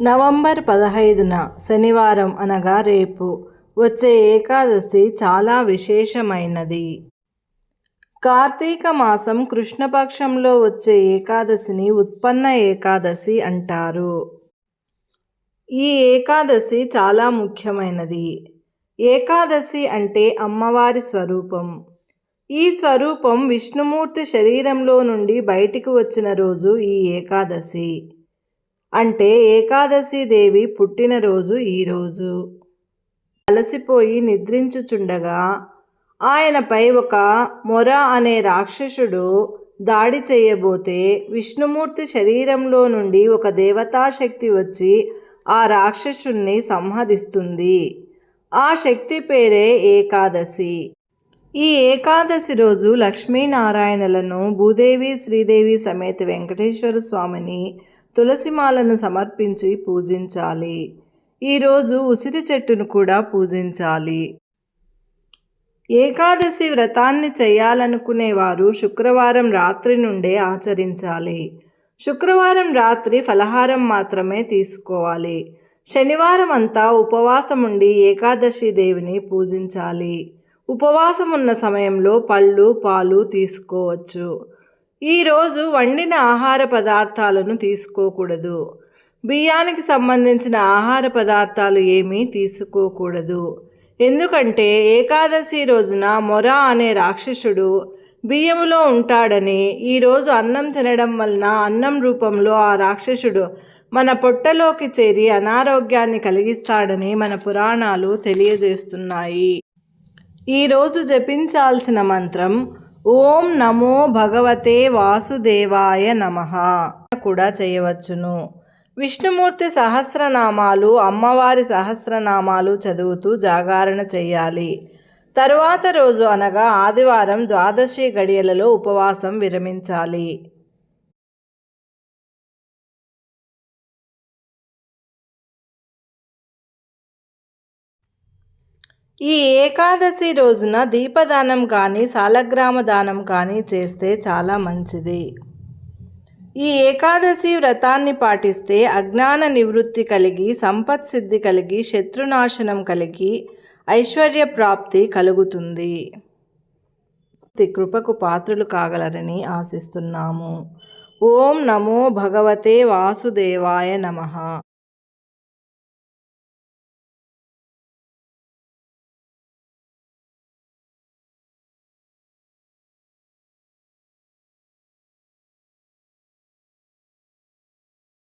November పదహైదున శనివారం అనగా రేపు వచ్చే ఏకాదశి చాలా విశేషమైనది. కార్తీక మాసం కృష్ణపక్షంలో వచ్చే ఏకాదశిని ఉత్పన్న ఏకాదశి అంటారు. ఈ ఏకాదశి చాలా ముఖ్యమైనది. ఏకాదశి అంటే అమ్మవారి స్వరూపం. ఈ స్వరూపం విష్ణుమూర్తి శరీరంలో నుండి బయటికి వచ్చిన రోజు ఈ ఏకాదశి. అంటే ఏకాదశి దేవి పుట్టినరోజు ఈరోజు అలసిపోయి నిద్రించుచుండగా ఆయనపై ఒక మొర అనే రాక్షసుడు దాడి చేయబోతే విష్ణుమూర్తి శరీరంలో నుండి ఒక దేవతాశక్తి వచ్చి ఆ రాక్షసుణ్ణి సంహరిస్తుంది. ఆ శక్తి పేరే ఏకాదశి. ఈ ఏకాదశి రోజు లక్ష్మీనారాయణలను భూదేవి శ్రీదేవి సమేత వెంకటేశ్వర స్వామిని తులసిమాలను సమర్పించి పూజించాలి. ఈరోజు ఉసిరి చెట్టును కూడా పూజించాలి. ఏకాదశి వ్రతాన్ని చేయాలనుకునేవారు శుక్రవారం రాత్రి నుండే ఆచరించాలి. శుక్రవారం రాత్రి ఫలహారం మాత్రమే తీసుకోవాలి. శనివారం అంతా ఉపవాసం ఉండి ఏకాదశి దేవిని పూజించాలి. ఉపవాసం ఉన్న సమయంలో పళ్ళు పాలు తీసుకోవచ్చు. ఈరోజు వండిన ఆహార పదార్థాలను తీసుకోకూడదు. బియ్యానికి సంబంధించిన ఆహార పదార్థాలు ఏమీ తీసుకోకూడదు. ఎందుకంటే ఏకాదశి రోజున మొర అనే రాక్షసుడు బియ్యములో ఉంటాడని ఈరోజు అన్నం తినడం వలన అన్నం రూపంలో ఆ రాక్షసుడు మన పొట్టలోకి చేరి అనారోగ్యాన్ని కలిగిస్తాడని మన పురాణాలు తెలియజేస్తున్నాయి. ఈరోజు జపించాల్సిన మంత్రం ఓం నమో భగవతే వాసుదేవాయ నమ కూడా చేయవచ్చును. విష్ణుమూర్తి సహస్రనామాలు అమ్మవారి సహస్రనామాలు చదువుతూ జాగారణ చేయాలి తరువాత రోజు అనగా ఆదివారం ద్వాదశి గడియలలో ఉపవాసం విరమించాలి. ఈ ఏకాదశి రోజున దీపదానం కానీ సాలగ్రామ దానం కానీ చేస్తే చాలా మంచిది. ఈ ఏకాదశి వ్రతాన్ని పాటిస్తే అజ్ఞాన నివృత్తి కలిగి సంపత్ సిద్ధి కలిగి శత్రునాశనం కలిగి ఐశ్వర్య ప్రాప్తి కలుగుతుంది. కృపకు పాత్రులు కాగలరని ఆశిస్తున్నాము. ఓం నమో భగవతే వాసుదేవాయ నమ.